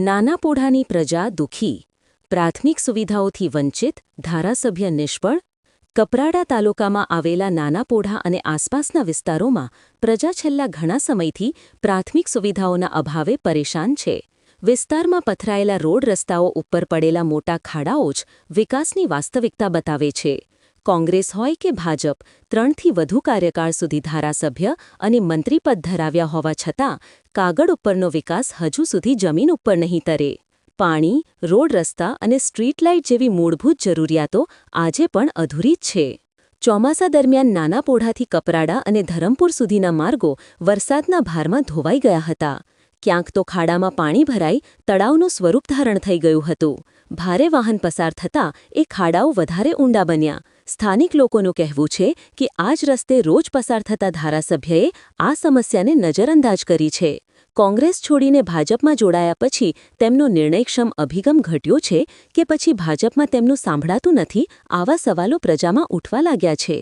નાના પોઢાની પ્રજા દુઃખી, પ્રાથમિક સુવિધાઓથી વંચિત, ધારાસભ્ય નિષ્ફળ, કપરાડા તાલુકામાં આવેલા નાના પોઢા અને આસપાસના વિસ્તારોમાં પ્રજા છેલ્લા ઘણા સમયથી પ્રાથમિક સુવિધાઓના અભાવે પરેશાન છે. વિસ્તારમાં પથરાયેલા રોડ રસ્તાઓ ઉપર પડેલા મોટા ખાડાઓ જ વિકાસની વાસ્તવિકતા બતાવે છે. કોંગ્રેસ હોય કે ભાજપ, ત્રણથી વધુ કાર્યકાળ સુધી ધારાસભ્ય અને મંત્રીપદ ધરાવ્યા હોવા છતાં, કાગળ ઉપરનો વિકાસ હજુ સુધી જમીન ઉપર નહીં તરે. પાણી, રોડ રસ્તા અને સ્ટ્રીટ લાઇટ જેવી મૂળભૂત જરૂરિયાતો આજે પણ અધૂરી જ છે. ચોમાસા દરમિયાન નાના પોઢાથી કપરાડા અને ધરમપુર સુધીના માર્ગો વરસાદના ભારમાં ધોવાઈ ગયા હતા. ક્યાંક તો ખાડામાં પાણી ભરાઈ તળાવનું સ્વરૂપ ધારણ થઈ ગયું હતું. ભારે વાહન પસાર થતાં એ ખાડાઓ વધારે ઊંડા બન્યા. સ્થાનિક લોકોનું કહેવું છે કે આ જ રસ્તે રોજ પસાર થતા ધારાસભ્યએ આ સમસ્યાને નજરઅંદાજ કરી છે. કોંગ્રેસ છોડીને ભાજપમાં જોડાયા પછી તેમનો નિર્ણયક્ષમ અભિગમ ઘટ્યો છે કે પછી ભાજપમાં તેમનું સાંભળાતું નથી આવા સવાલો પ્રજામાં ઉઠવા લાગ્યા છે.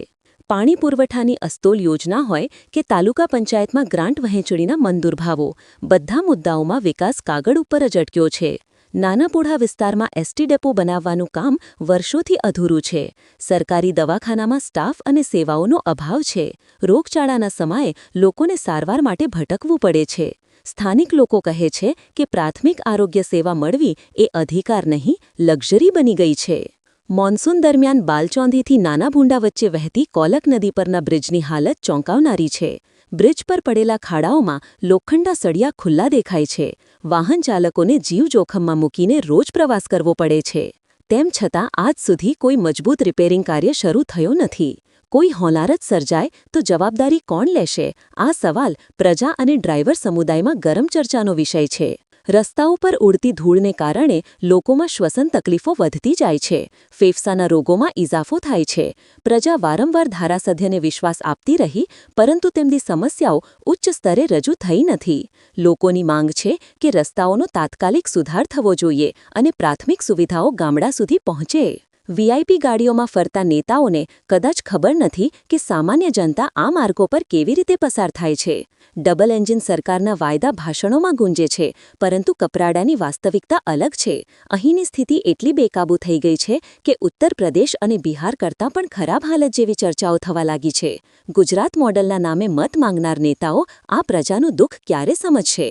પાણી પુરવઠાની અસ્તોલ યોજના હોય કે તાલુકા પંચાયતમાં ગ્રાન્ટ વહેંચણીના મંદુરભાવો બધા મુદ્દાઓમાં વિકાસ કાગળ ઉપર જ અટક્યો છે. નાનાપોઢા વિસ્તારમાં એસટી ડેપો બનાવવાનું કામ વર્ષોથી અધૂરું છે. સરકારી દવાખાનામાં સ્ટાફ અને સેવાઓનો અભાવ છે. રોગચાળાના સમયે લોકોને સારવાર માટે ભટકવું પડે છે. સ્થાનિક લોકો કહે છે કે પ્રાથમિક આરોગ્ય સેવા મળવી એ અધિકાર નહીં, લક્ઝરી બની ગઈ છે. મોન્સૂન દરમિયાન બાલચોંધીથી નાના ભૂંડા વચ્ચે વહેતી કોલક નદી પરના બ્રિજની હાલત ચોંકાવનારી છે. બ્રિજ પર પડેલા ખાડાઓમાં લોખંડા સળિયા ખુલ્લા દેખાય છે. વાહન ચાલકોને જીવ જોખમમાં મૂકીને રોજ પ્રવાસ કરવો પડે છે. તેમ છતાં, આજ સુધી કોઈ મજબૂત રિપેરિંગ કાર્ય શરૂ થયો નથી. કોઈ હોનારત સર્જાય તો જવાબદારી કોણ લેશે? આ સવાલ પ્રજા અને ડ્રાઈવર સમુદાયમાં ગરમ ચર્ચાનો વિષય છે. રસ્તાઓ પર ઉડતી ધૂળને કારણે લોકોમાં શ્વસન તકલીફો વધતી જાય છે. ફેફસાના રોગોમાં ઇજાફો થાય છે. પ્રજા વારંવાર ધારાસભ્યને વિશ્વાસ આપતી રહી, પરંતુ તેમની સમસ્યાઓ ઉચ્ચ સ્તરે રજૂ થઈ નથી. લોકોની માંગ છે કે રસ્તાઓનો તાત્કાલિક સુધાર થવો જોઈએ અને પ્રાથમિક સુવિધાઓ ગામડા સુધી પહોંચે. વીઆઈપી ગાડીઓમાં ફરતા નેતાઓને કદાચ ખબર નથી કે સામાન્ય જનતા આ માર્ગો પર કેવી રીતે પસાર થાય છે. ડબલ એન્જિન સરકારના વાયદા ભાષણોમાં ગુંજે છે, પરંતુ કપરાડાની વાસ્તવિકતા અલગ છે. અહીંની સ્થિતિ એટલી બેકાબૂ થઈ ગઈ છે કે ઉત્તર પ્રદેશ અને બિહાર કરતાં પણ ખરાબ હાલત જેવી ચર્ચાઓ થવા લાગી છે. ગુજરાત મોડલના નામે મત માંગનાર નેતાઓ આ પ્રજાનું દુઃખ ક્યારે સમજશે?